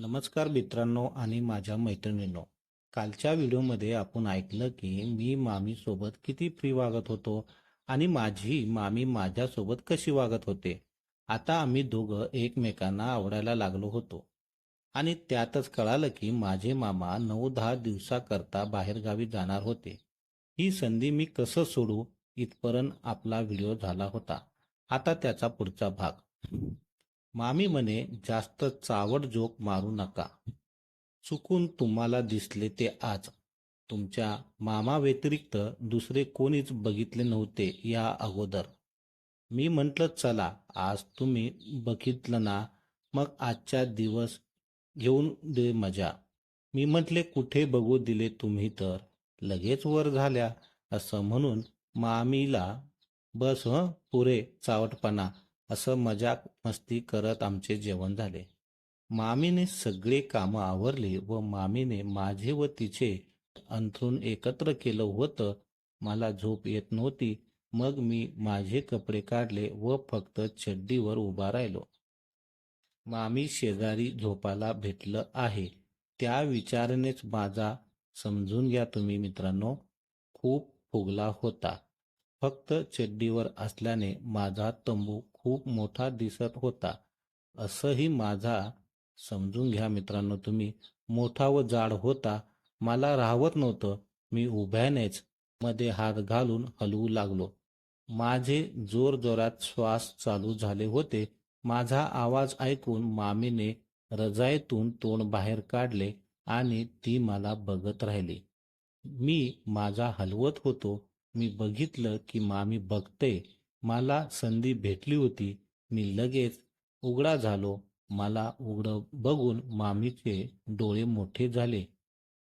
नमस्कार मित्रांनो आणि माझ्या मैत्रिणींनो. कालच्या व्हिडिओमध्ये आपण ऐकलं की मी मामीसोबत किती फ्री वागत होतो आणि माझी मामी माझ्यासोबत कशी वागत होते. आता आम्ही दोघं एकमेकांना आवडायला लागलो होतो. आणि त्यातच कळालं की माझे मामा नऊ दहा दिवसाकरता बाहेरगावी जाणार होते. ही संधी मी कसं सोडू इथपर्यंत आपला व्हिडिओ झाला होता. आता त्याचा पुढचा भाग. मामी म्हणे जास्त चावट जोक मारू नका. चुकून तुम्हाला दिसले ते आज. तुमच्या मामा व्यतिरिक्त दुसरे कोणीच बघितले नव्हते या अगोदर. मी म्हटलं चला आज तुम्ही बघितलं ना मग आजच्या दिवस घेऊन दे मजा मी म्हटले कुठे बघू दिले तुम्ही तर? लगेच वर झाल्या. असं म्हणून मामीला बस हं पुरे चावटपणा. असं मजाक मस्ती करत आमचे जेवण झाले. मामीने सगळे कामं आवरली व मामीने माझे व तिचे अंथरून एकत्र केलं होतं. मला झोप येत नव्हती. मग मी माझे कपडे काढले व फक्त चड्डीवर उभा राहिलो. मामी शेजारी झोपाला भेटलं आहे. त्या विचारानेच माझा समजून घ्या तुम्ही मित्रांनो. खूप फुगला होता. फक्त चड्डीवर असल्याने माझा तंबू खूप मोठा दिसत होता. असंही माझा समजून घ्या मित्रांनो तुम्ही मोठा व जाड होता. मला राहवत नव्हतं. मी उभ्यानेच मध्ये हात घालून हलवू लागलो. माझे जोर जोरात श्वास चालू झाले होते. माझा आवाज ऐकून मामीने रजाईतून तोंड बाहेर काढले आणि ती मला बघत राहिली. मी माझा हलवत होतो. मी बघितलं की मामी बघते. मला संधी भेटली होती. मी लगेच उघडा झालो. मला उघडं बघून मामीचे डोळे मोठे झाले.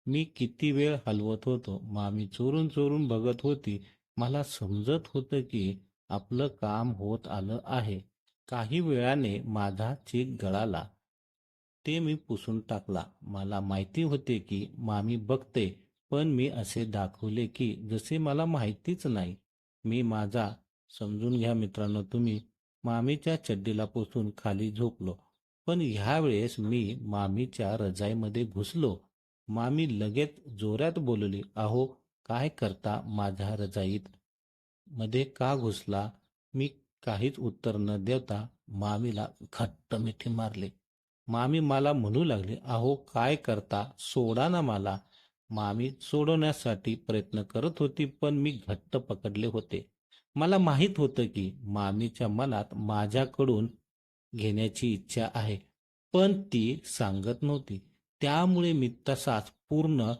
मी किती वेळ हलवत होतो. मामी चोरून चोरून बघत होती. मला समजत होतं की आपलं काम होत आलं आहे. काही वेळाने माझा चेक गळाला. ते मी पुसून टाकला. मला माहिती होते की मामी बघते. पण मी असे दाखवले की जसे मला माहितीच नाही. मी माझा समजून घ्या मित्रांनो तुम्ही. मामीच्या चड्डीला पुसून खाली झोपलो. पण ह्यावेळेस मी मामीच्या रजाईमध्ये घुसलो. मामी लगेच जोरात बोलली अहो काय करता माझ्या रजाईत? मध्ये का घुसला? मी काहीच उत्तर न देता मामीला घट्ट मिठी मारले. मामी मला म्हणू लागली अहो काय करता? सोडा ना मला. मामी सोडवण्यासाठी प्रयत्न करत होती पण मी घट्ट पकडले होते. मला माहीत होतं की मामीच्या मनात माझ्याकडून घेण्याची इच्छा आहे पण ती सांगत नव्हती. त्यामुळे मी तसाच पूर्ण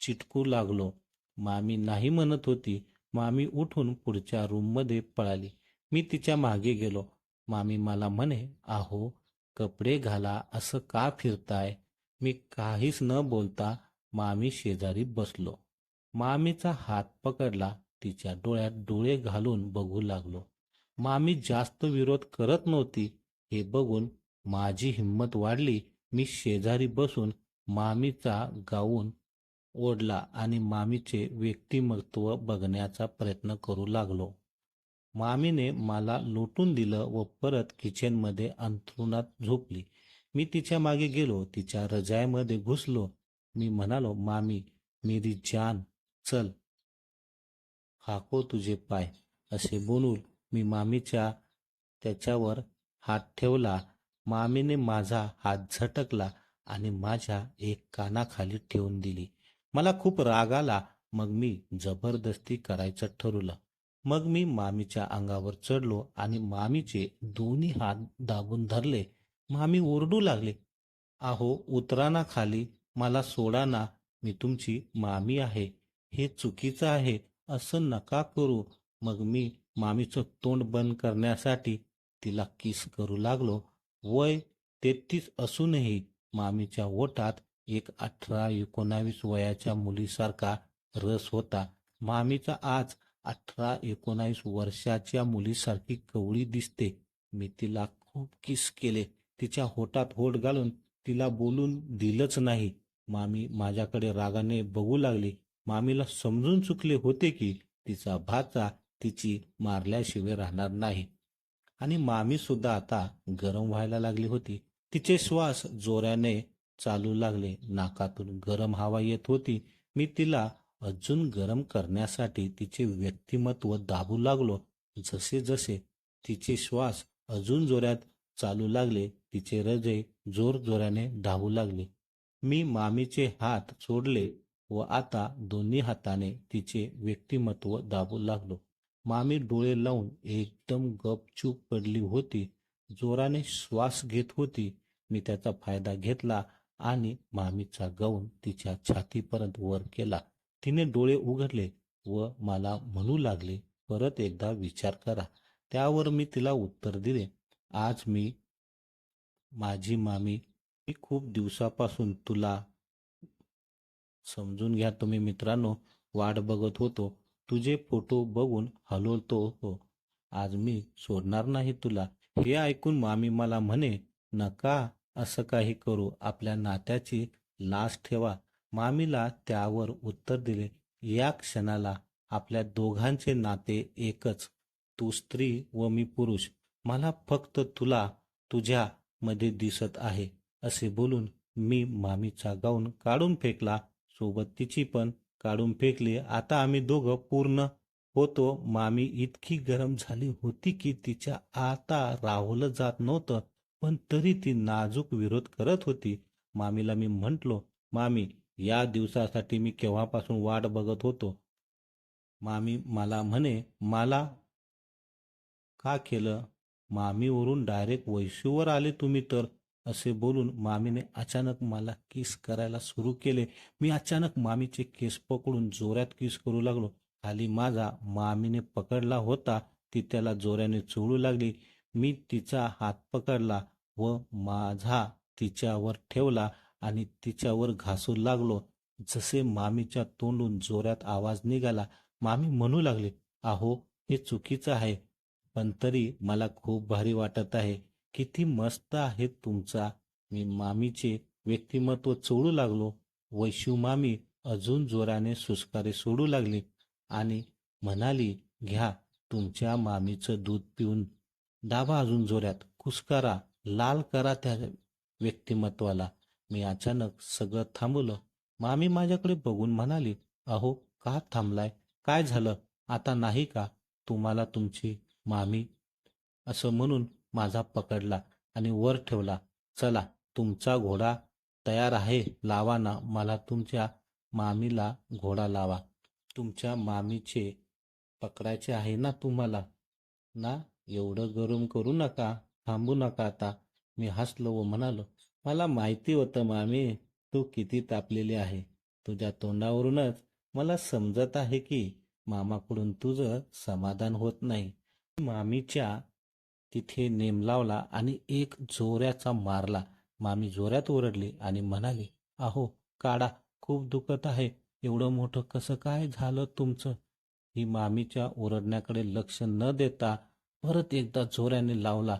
चिटकू लागलो. मामी नाही म्हणत होती. मामी उठून पुढच्या रूममध्ये पळाली. मी तिच्यामागे गेलो. मामी मला म्हणे आहो कपडे घाला असं का फिरताय? मी काहीच न बोलता मामी शेजारी बसलो. मामीचा हात पकडला. तिच्या डोळ्यात डोळे घालून बघू लागलो. मामी जास्त विरोध करत नव्हती. हे बघून माझी हिंमत वाढली. मी शेजारी बसून मामीचा गाऊन ओढला आणि मामीचे व्यक्तिमत्व बघण्याचा प्रयत्न करू लागलो. मामीने मला लोटून दिलं व परत किचनमध्ये अंथरुणात झोपली. मी तिच्यामागे गेलो. तिच्या रजाईमध्ये घुसलो. मी म्हणालो मामी मेरी जान चल हाको तुझे पाय असे बोलून मी मामीच्या त्याच्यावर हात ठेवला. मामीने माझा हात झटकला आणि माझ्या एक कानाखाली ठेवून दिली. मला खूप राग आला. मग मी जबरदस्ती करायचं ठरवलं. मग मी मामीच्या अंगावर चढलो आणि मामीचे दोन्ही हात दाबून धरले. मामी ओरडू लागले. आहो उतराना खाली. मला सोडाना मी तुमची मामी आहे. हे चुकीचं आहे. असं नका करू. मग मी मामीचं तोंड बंद करण्यासाठी तिला किस करू लागलो. वय तेहतीस असूनही मामीच्या ओठात एक अठरा एकोणावीस वयाच्या मुलीसारखा रस होता. मामीचा आज अठरा एकोणावीस वर्षाच्या मुलीसारखी कवळी दिसते. मी तिला खूप किस केले. तिच्या होटात होट घालून तिला बोलून दिलंच नाही. मामी माझ्याकडे रागाने बघू लागली. मामीला समजून चुकले होते की तिचा भाचा तिची मारल्याशिवाय राहणार नाही. आणि मामी सुद्धा आता गरम व्हायला लागली होती. तिचे श्वास जोराने चालू लागले. नाकातून गरम हवा येत होती. मी तिला अजून गरम करण्यासाठी तिचे व्यक्तिमत्व दाबू लागलो. जसे जसे तिचे श्वास अजून जोरात चालू लागले तिचे हृदय जोर जोराने धावू लागले. मी मामीचे हात सोडले व आता दोन्ही हाताने तिचे व्यक्तिमत्व दाबू लागलो. मामी डोळे लावून एकदम गपचूप पडली होती. जोराने श्वास घेत होती. मी त्याचा फायदा घेतला आणि मामीचा गाऊन तिच्या छातीपर्यंत वर केला. तिने डोळे उघडले व मला म्हणू लागले परत एकदा विचार करा. त्यावर मी तिला उत्तर दिले आज मी माझी मामी मी खूप दिवसापासून तुला समजून घ्या तुम्ही मित्रांनो वाट बघत होतो. तुझे फोटो बघून हलवतो हो आज मी सोडणार नाही तुला. हे ऐकून मामी मला म्हणे नका असं काही करू. आपल्या नात्याची लाज ठेवा. मामीला त्यावर उत्तर दिले या क्षणाला आपल्या दोघांचे नाते एकच. तू स्त्री व मी पुरुष. मला फक्त तुला तुझ्या मध्ये दिसत आहे. असे बोलून मी मामीचा गाऊन काढून फेकला. सोबत तिची पण काढून फेकली. आता आम्ही दोघं पूर्ण होतो. मामी इतकी गरम झाली होती की तिच्या आता राहुलं जात नव्हतं पण तरी ती नाजूक विरोध करत होती. मामीला मी म्हंटलो मामी या दिवसासाठी मी केव्हापासून वाट बघत होतो? मामी मला म्हणे मला का केलं? मामीवरून डायरेक्ट वैशूवर आले तुम्ही तर? असे बोलून मामीने अचानक मला किस करायला सुरू केले. मी अचानक मामीचे केस पकडून जोरात किस करू लागलो. खाली माझा मामीने पकडला होता ती त्याला जोराने चोळू लागली. मी तिचा हात पकडला व माझा तिच्यावर ठेवला आणि तिच्यावर घासू लागलो. जसे मामीच्या तोंडून जोरात आवाज निघाला मामी म्हणू लागले अहो हे चुकीचं आहे पण तरी मला खूप भारी वाटत आहे. किती मस्त आहे तुमचा. मी मामीचे व्यक्तिमत्व चोळू लागलो. वैशू मामी अजून जोराने सुस्कारे सोडू लागली आणि म्हणाली घ्या तुमच्या मामीचं दूध पिऊन दाबा अजून जोरात. कुस्कारा लाल करा त्या व्यक्तिमत्वाला. मी अचानक सगळं थांबवलं. मामी माझ्याकडे बघून म्हणाली अहो का थांबलाय? काय झालं? आता नाही का तुम्हाला तुमची मामी? असं म्हणून माझा पकडला आणि वर ठेवला. चला तुमचा घोडा तयार आहे. लावा ना. मला तुमच्या मामीला घोडा लावा. तुमच्या मामीचे पकडायचे आहे ना तुम्हाला? ना? एवढं गरम करू नका. थांबू नका आता. मी हसलो व म्हणालो मला माहिती होतं मामी तू किती तापलेली आहे. तुझ्या तोंडावरूनच मला समजत आहे की मामाकडून तुझं समाधान होत नाही. मामीच्या तिथे नेम लावला आणि एक जोऱ्याचा मारला. मामी जोऱ्यात ओरडली आणि म्हणाली अहो काढा खूप दुखत आहे. एवढं मोठं कसं काय झालं तुमचं? ही मामीच्या ओरडण्याकडे लक्ष न देता परत एकदा जोऱ्याने लावला.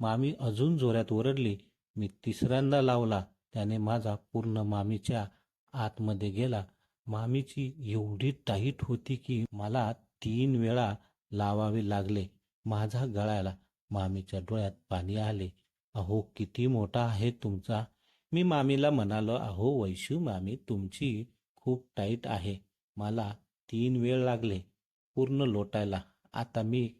मामी अजून जोऱ्यात ओरडली. मी तिसऱ्यांदा लावला. त्याने माझा पूर्ण मामीच्या आतमध्ये गेला. मामीची एवढी टाईट होती की मला तीन वेळा लावावे लागले माझा गळायला मामीच्या डोळ्यात पाणी आले. अहो किती मोठा आहे तुमचा. मी मामीला म्हणालो अहो वैशू मामी तुमची खूप टाईट आहे. मला तीन वेळ लागले पूर्ण लोटायला. आता मी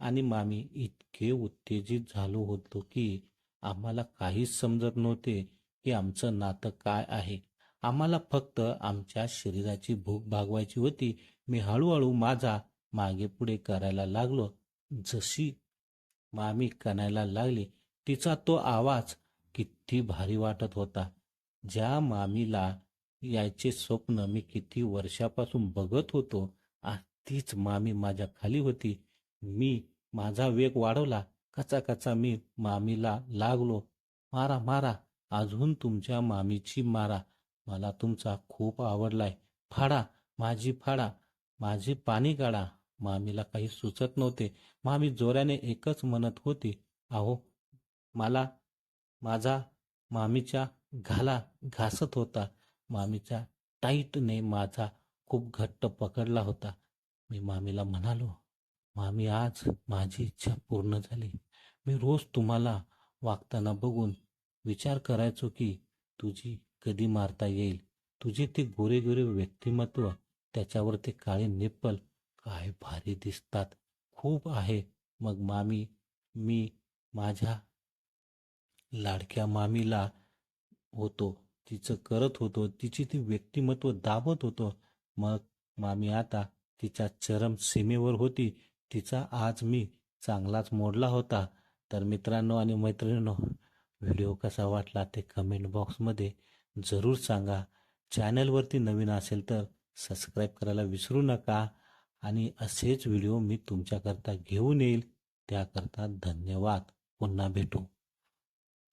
आणि मामी इतके उत्तेजित झालो होतो की आम्हाला काहीच समजत नव्हते की आमचं नातं काय आहे. आम्हाला फक्त आमच्या शरीराची भूक भागवायची होती. मी हळूहळू माझा मागे पुढे करायला लागलो. जशी मामी कणायला लागली. तिचा तो आवाज किती भारी वाटत होता. ज्या मामीला यायचे स्वप्न मी किती वर्षापासून बघत होतो आज तीच मामी माझ्या खाली होती. मी माझा वेग वाढवला. कचा कचा मी मामीला लागलो. मारा मारा अजून तुमच्या मामीची मारा. मला तुमचा खूप आवडलाय. फाडा माझी फाडा माझी पाणी काढा मामीला काही सुचत नव्हते. मामी जोऱ्याने एकच म्हणत होती अहो मला माझा मामीच्या घाला घासत होता. मामीच्या टाईटने माझा खूप घट्ट पकडला होता. मी मामीला म्हणालो मामी आज माझी इच्छा पूर्ण झाली. मी रोज तुम्हाला वागताना बघून विचार करायचो की तुझी कधी मारता येईल. तुझे ते गोरे गोरे व्यक्तिमत्व त्याच्यावर ते काळे निप्पल काय भारी दिसतात. खूप आहे. मग मामी मी माझ्या लाडक्या मामीला होतो तिचं करत होतो तिची ती व्यक्तिमत्व दाबत होतो. मग मामी आता तिच्या चरम सीमेवर होती. तिचा आज मी चांगलाच मोडला होता. तर मित्रांनो आणि मैत्रिणींनो व्हिडिओ कसा वाटला ते कमेंट बॉक्समध्ये जरूर सांगा. चॅनलवरती नवीन असेल तर सबस्क्राईब करायला विसरू नका. आणि असेच व्हिडिओ मी तुमच्याकरता घेऊन येईल. त्याकरता धन्यवाद. पुन्हा भेटू.